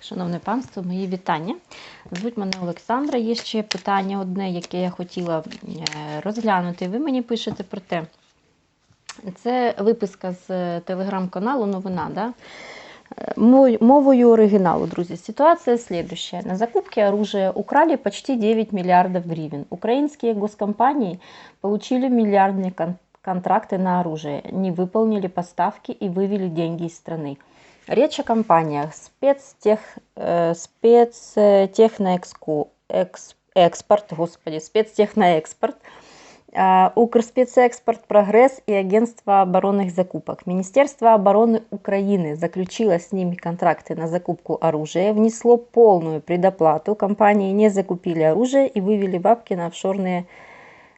Шановне панство, мої вітання. Звуть мене Олександра. Є ще питання одне, яке я хотіла е, розглянути. Ви мені пишете про те. Це виписка з е, телеграм-каналу Новина. Да? Е, мой- Мовою оригиналу, друзья. Ситуация следующая. На закупке оружия украли почти 9 миллиардов гривен. Украинские госкомпании получили миллиардные кон- контракты на оружие, не выполнили поставки и вывели деньги из страны. Речь о компаниях спецтех, э, спецтехноэкско- экс- экспорт, господи, спецтехноэкспорт, а, Укрспецэкспорт, Прогресс и Агентство оборонных закупок. Министерство обороны Украины заключило с ними контракты на закупку оружия, внесло полную предоплату, компании не закупили оружие и вывели бабки на офшорные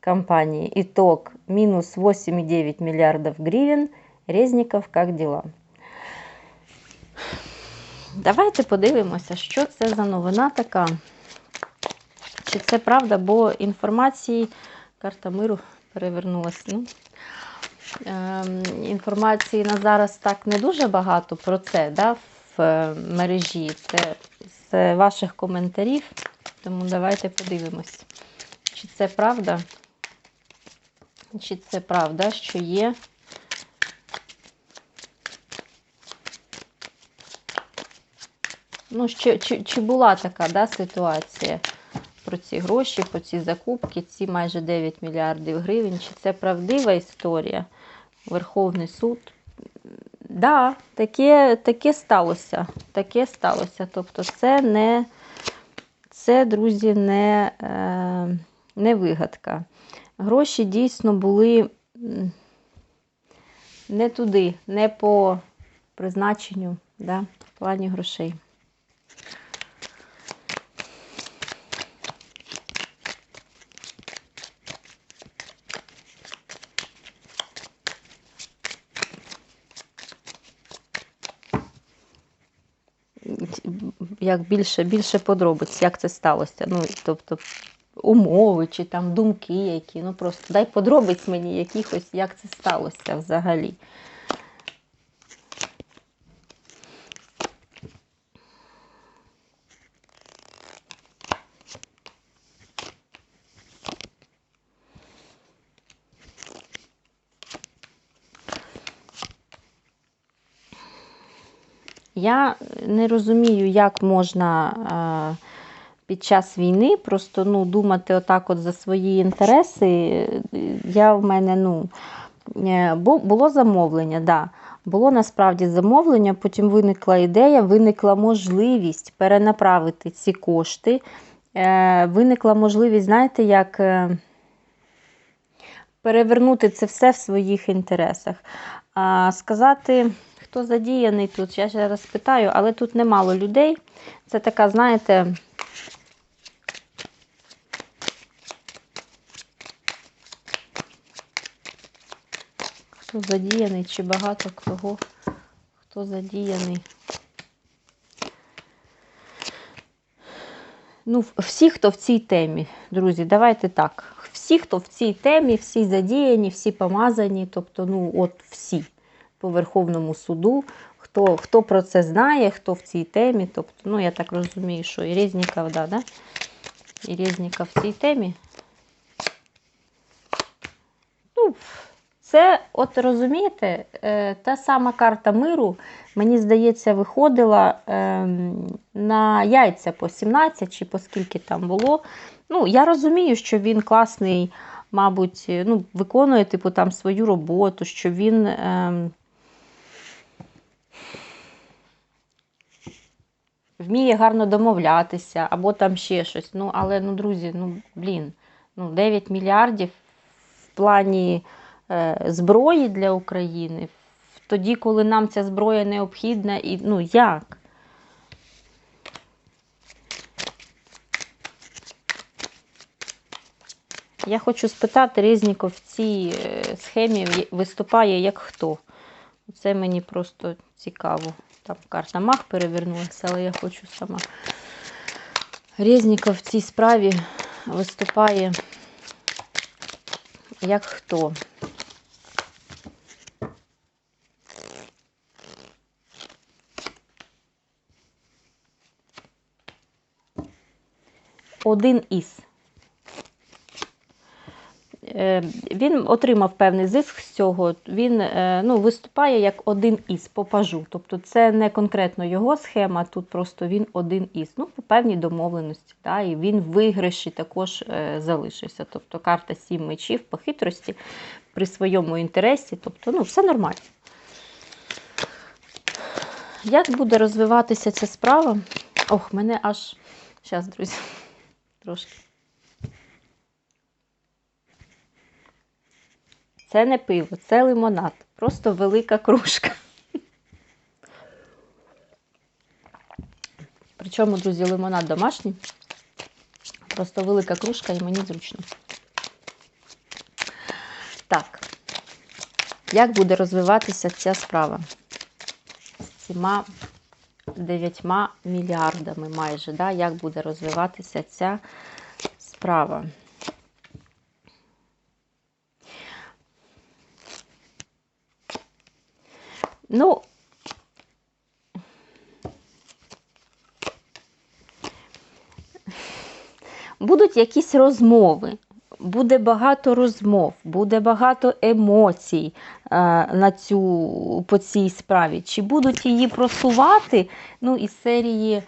компании. Итог минус 8,9 миллиардов гривен. Резников, как дела? Давайте подивимося, що це за новина така. Чи це правда, бо інформації, карта миру перевернулася. Ну, ем, інформації на зараз так не дуже багато про це да, в е, мережі. Це з ваших коментарів. Тому давайте подивимось, чи це правда, чи це правда, що є. Ну, чи, чи, чи була така да, ситуація про ці гроші, про ці закупки, ці майже 9 мільярдів гривень? Чи це правдива історія? Верховний суд. Да, таке, таке сталося. Таке сталося. Тобто, це не, це, друзі, не, е, не вигадка. Гроші дійсно були не туди, не по призначенню, да, в плані грошей. Як більше, більше подробиць, як це сталося. Ну, тобто умови чи там думки які. Ну просто дай подробиць мені якихось, як це сталося взагалі. Я не розумію, як можна е, під час війни просто ну, думати отак от за свої інтереси. Я в мене, ну, е, було замовлення, да. Було насправді замовлення, потім виникла ідея, виникла можливість перенаправити ці кошти. Е, Виникла можливість, знаєте, як перевернути це все в своїх інтересах. А, сказати, хто задіяний тут, я зараз питаю, але тут немало людей. Це така, знаєте. Хто задіяний, чи багато кого, хто задіяний. Ну, всі, хто в цій темі, друзі, давайте так. Всі, хто в цій темі, всі задіяні, всі помазані, тобто, ну, от всі по Верховному суду, хто, хто про це знає, хто в цій темі. Тобто, ну, я так розумію, що і Резніков, да, да? І Резніков в цій темі. Ну, це, от розумієте, е, та сама карта миру, мені здається, виходила ем, на яйця по 17 чи по скільки там було. Ну, я розумію, що він класний, мабуть, ну, виконує типу, там, свою роботу, що він. Вміє гарно домовлятися, або там ще щось. Ну, але, ну, друзі, ну, блін, ну, 9 мільярдів в плані е, зброї для України, тоді, коли нам ця зброя необхідна, і ну як? Я хочу спитати, Резніков в цій е, схемі виступає як хто? Це мені просто цікаво. Там карта мах перевернулася, але я хочу сама. Резніков в цій справі виступає як хто. Один із. Е, Він отримав певний зиск з цього. Він е, ну, виступає як один із по пажу. Тобто це не конкретно його схема, тут просто він один із. Ну, по певній домовленості. Да? І він в виграші також е, залишився. Тобто карта сім мечів по хитрості при своєму інтересі. Тобто, ну, все нормально. Як буде розвиватися ця справа? Ох, мене аж. Зараз, друзі, трошки. Це не пиво, це лимонад. Просто велика кружка. Причому, друзі, лимонад домашній. Просто велика кружка і мені зручно. Так. Як буде розвиватися ця справа? З цими 9 мільярдами майже, да? як буде розвиватися ця справа? Ну, будуть якісь розмови, буде багато розмов, буде багато емоцій е, на цю, по цій справі. Чи будуть її просувати ну, із серії е,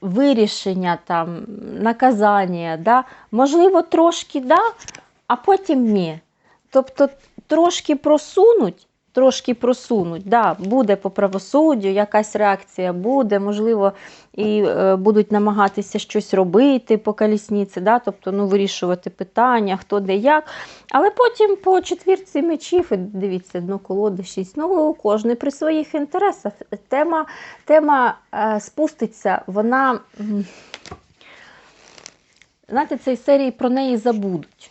вирішення, там, наказання, да? можливо, трошки да, а потім ні. Тобто трошки просунуть, трошки просунуть, да, буде по правосуддю, якась реакція буде, можливо, і е, будуть намагатися щось робити по колісниці, да, тобто ну, вирішувати питання, хто де як. Але потім по четвірці мечів, дивіться, дно колоди 6, ну, кожен при своїх інтересах. Тема, тема е, спуститься, вона. Знаєте, цей серії про неї забудуть.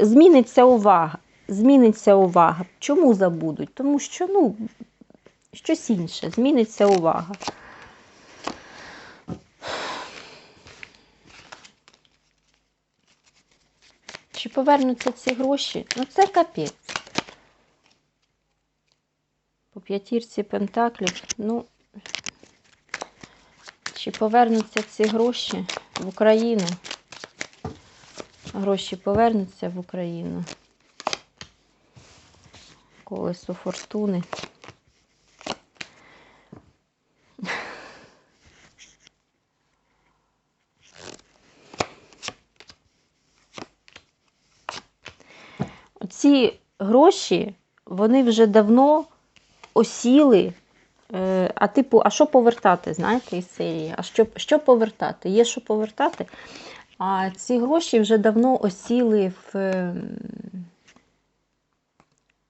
Зміниться увага. Зміниться увага. Чому забудуть? Тому що, ну, щось інше, зміниться увага. Чи повернуться ці гроші? Ну, це капець. По п'ятірці пентаклів, ну, чи повернуться ці гроші в Україну? Гроші повернуться в Україну. Колесо фортуни. Ці гроші, вони вже давно осіли. Е, а типу, а що повертати, знаєте, із серії? А що що повертати? Є що повертати? А ці гроші вже давно осіли в,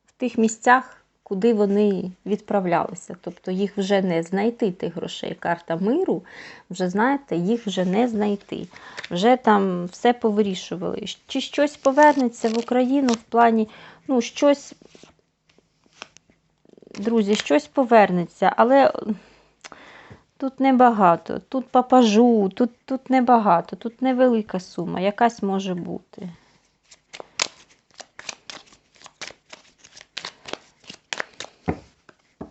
в тих місцях, куди вони відправлялися. Тобто їх вже не знайти тих грошей. Карта миру, вже знаєте, їх вже не знайти. Вже там все повирішували. Чи щось повернеться в Україну в плані, ну, щось, друзі, щось повернеться, але. Тут небагато, тут папажу, тут тут небагато, тут невелика сума, якась може бути.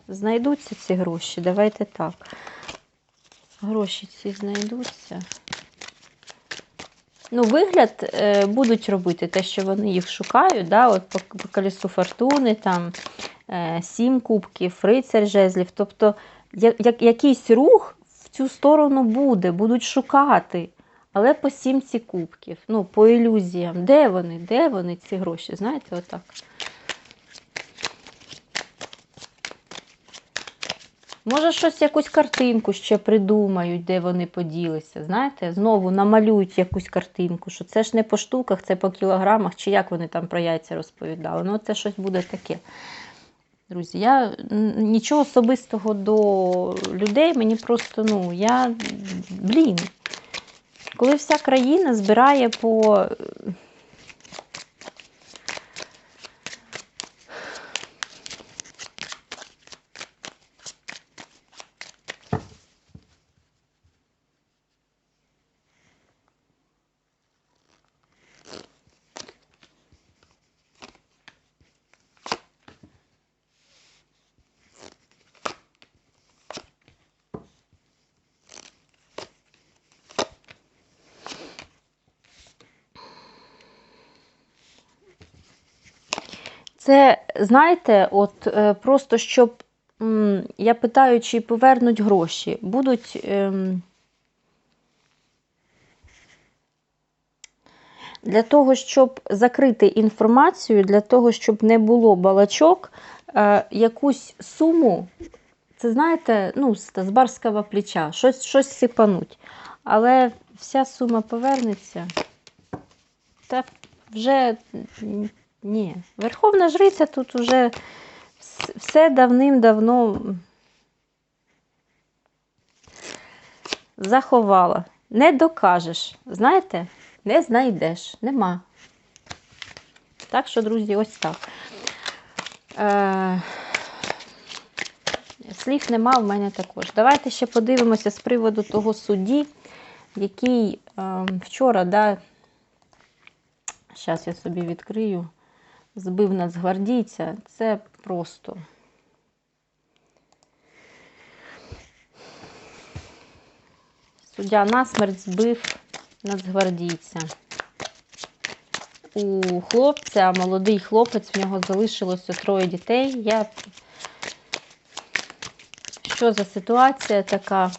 Знайдуться ці гроші, давайте так. Гроші ці знайдуться. Ну, вигляд е, будуть робити те, що вони їх шукають. да, от По, по колесу фортуни, там е, сім кубків, рицарь жезлів. Тобто як, якийсь рух в цю сторону буде, будуть шукати. Але по сімці кубків, ну, по ілюзіям. Де вони? Де вони, ці гроші? Знаєте, отак. Може, щось, якусь картинку ще придумають, де вони поділися. Знаєте, знову намалюють якусь картинку, що це ж не по штуках, це по кілограмах, чи як вони там про яйця розповідали. Ну, це щось буде таке. Друзі, я нічого особистого до людей, мені просто, ну, я, блін, коли вся країна збирає по Це, знаєте, от е, просто щоб я питаю, чи повернуть гроші, будуть. ем, Для того, щоб закрити інформацію, для того, щоб не було балачок, е, якусь суму, це знаєте, ну, з барського плеча, щось, щось сипануть. Але вся сума повернеться. Та вже ні. Верховна жриця тут уже все давним-давно заховала. Не докажеш. Знаєте, не знайдеш. Нема. Так що, друзі, ось так. Е, слів нема в мене також. Давайте ще подивимося з приводу того судді, який е, вчора, да, зараз я собі відкрию, збив нацгвардійця. Це просто. Суддя насмерть збив нацгвардійця. У хлопця, молодий хлопець, в нього залишилося троє дітей. Я... Що за ситуація така?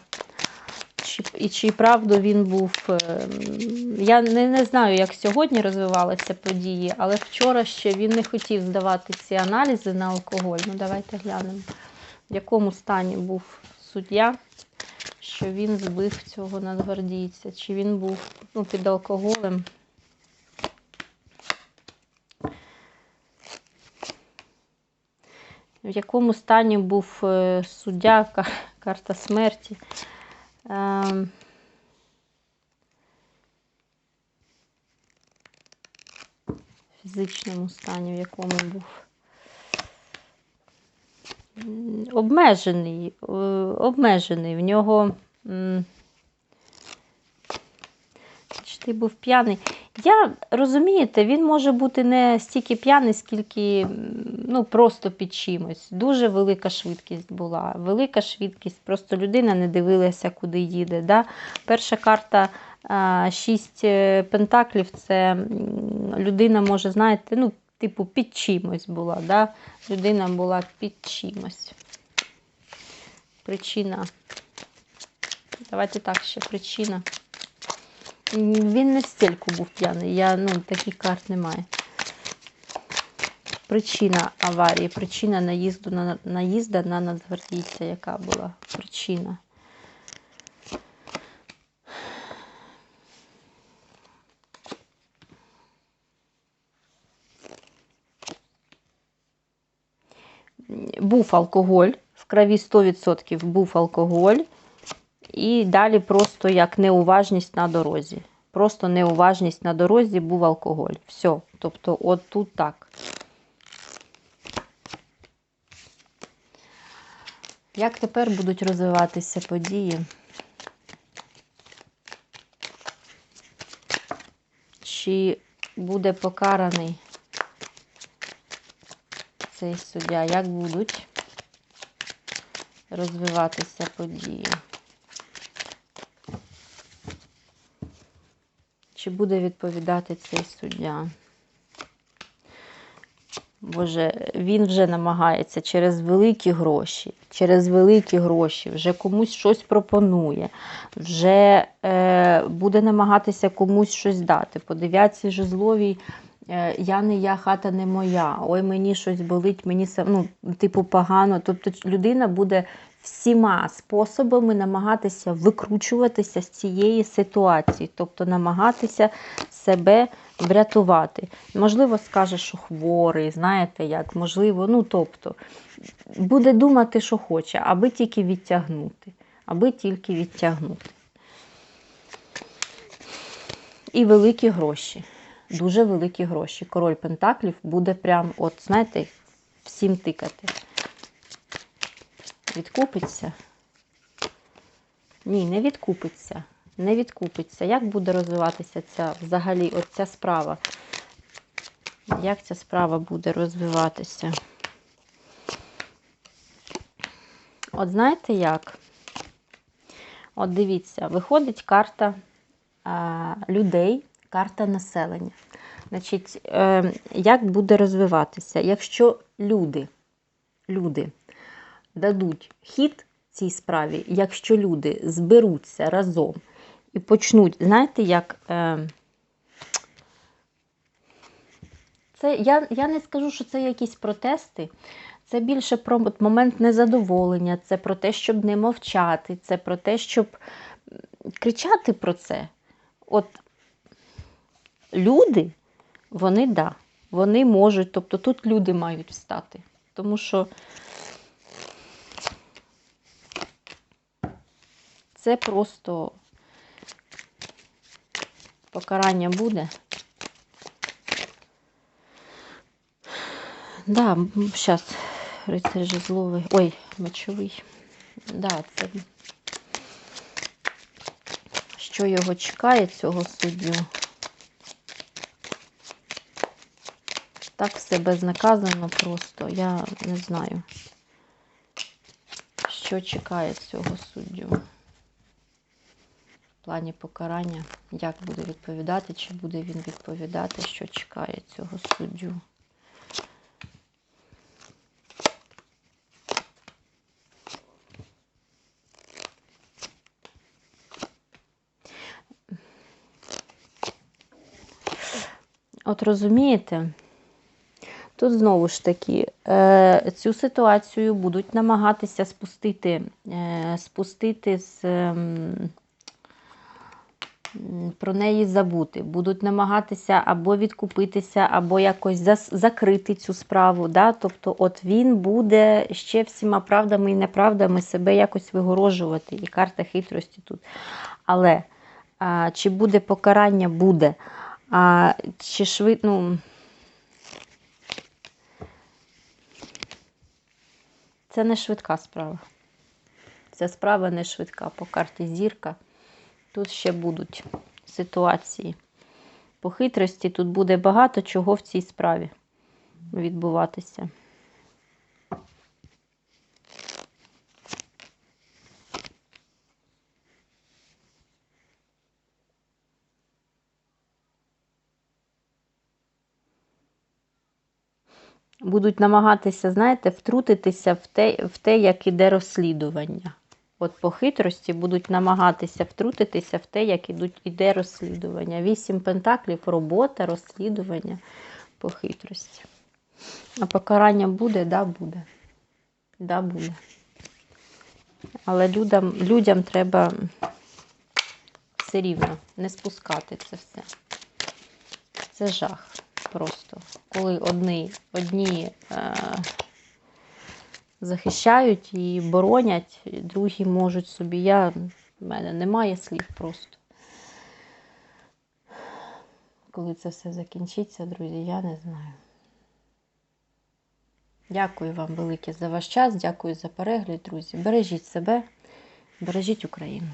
Чи, і чи правду він був. ем, Я не, не знаю, як сьогодні розвивалися події, але вчора ще він не хотів здавати ці аналізи на алкоголь. Ну, давайте глянемо, в якому стані був суддя, що він збив цього надгвардійця, чи він був ну, під алкоголем. В якому стані був е, суддя, карта смерті. Ем, фізичному стані, в якому був. Обмежений, е, обмежений. В нього. Чи ти був п'яний? Я розумієте, він може бути не стільки п'яний, скільки ну, просто під чимось. Дуже велика швидкість була. Велика швидкість, просто людина не дивилася, куди їде. Да? Перша карта шість е, пентаклів це людина може, знаєте, ну, типу, під чимось була. Да? Людина була під чимось. Причина. Давайте так, ще причина. Він не в стільки був п'яний. Я, ну, таких карт немає. Причина аварії, причина наїзду на наїзда на нацгвардійця, яка була причина. Був алкоголь, в крові 100% був алкоголь. І далі просто як неуважність на дорозі. Просто неуважність на дорозі був алкоголь. Все. Тобто, от тут так. Як тепер будуть розвиватися події? Чи буде покараний цей суддя? Як будуть розвиватися події? Чи буде відповідати цей суддя? Боже, він вже намагається через великі гроші, через великі гроші, вже комусь щось пропонує, вже е, буде намагатися комусь щось дати. По дев'ятці жезловій я не я, хата не моя. Ой, мені щось болить, мені сам- ну, типу погано. Тобто людина буде всіма способами намагатися викручуватися з цієї ситуації, тобто намагатися себе врятувати. Можливо, скаже, що хворий, знаєте як, можливо, ну тобто буде думати, що хоче, аби тільки відтягнути. Аби тільки відтягнути. І великі гроші. Дуже великі гроші. Король Пентаклів буде прям, от, знаєте, всім тикати. Відкупиться? Ні, не відкупиться. Не відкупиться. Як буде розвиватися ця взагалі от ця справа? Як ця справа буде розвиватися? От знаєте як? От дивіться, виходить карта а, людей, карта населення. Значить, е, як буде розвиватися? Якщо люди, люди дадуть хід цій справі, якщо люди зберуться разом і почнуть, знаєте, як. Е, це, я, я не скажу, що це якісь протести. Це більше про момент незадоволення, це про те, щоб не мовчати, це про те, щоб кричати про це. От люди, вони да, вони можуть, тобто тут люди мають встати. Тому що це просто покарання буде. Да, зараз рицар жезловий. Ой, мечовий. Да, це що його чекає, цього суддю. Так все безнаказано просто. Я не знаю, що чекає цього суддю. В плані покарання, як буде відповідати, чи буде він відповідати, що чекає цього суддю. От розумієте, тут знову ж таки е, цю ситуацію будуть намагатися спустити, е, спустити з. ем, Про неї забути, будуть намагатися або відкупитися, або якось закрити цю справу. Да? Тобто, от він буде ще всіма правдами і неправдами себе якось вигорожувати. І карта хитрості тут. Але а, чи буде покарання? Буде. А, чи швид... ну, це не швидка справа. Ця справа не швидка. По карті зірка. Тут ще будуть ситуації. По хитрості тут буде багато чого в цій справі відбуватися. Будуть намагатися, знаєте, втрутитися в те, в те, як іде розслідування. От по хитрості будуть намагатися втрутитися в те, як ідуть, іде розслідування. Вісім пентаклів, робота, розслідування по хитрості. А покарання буде, да, буде. Да, буде. Але людям, людям треба все рівно не спускати це все. Це жах просто. Коли одні, одні е, захищають і боронять, другі можуть собі. Я, в мене немає слів просто. Коли це все закінчиться, друзі, я не знаю. Дякую вам велике за ваш час, дякую за перегляд, друзі. Бережіть себе, бережіть Україну.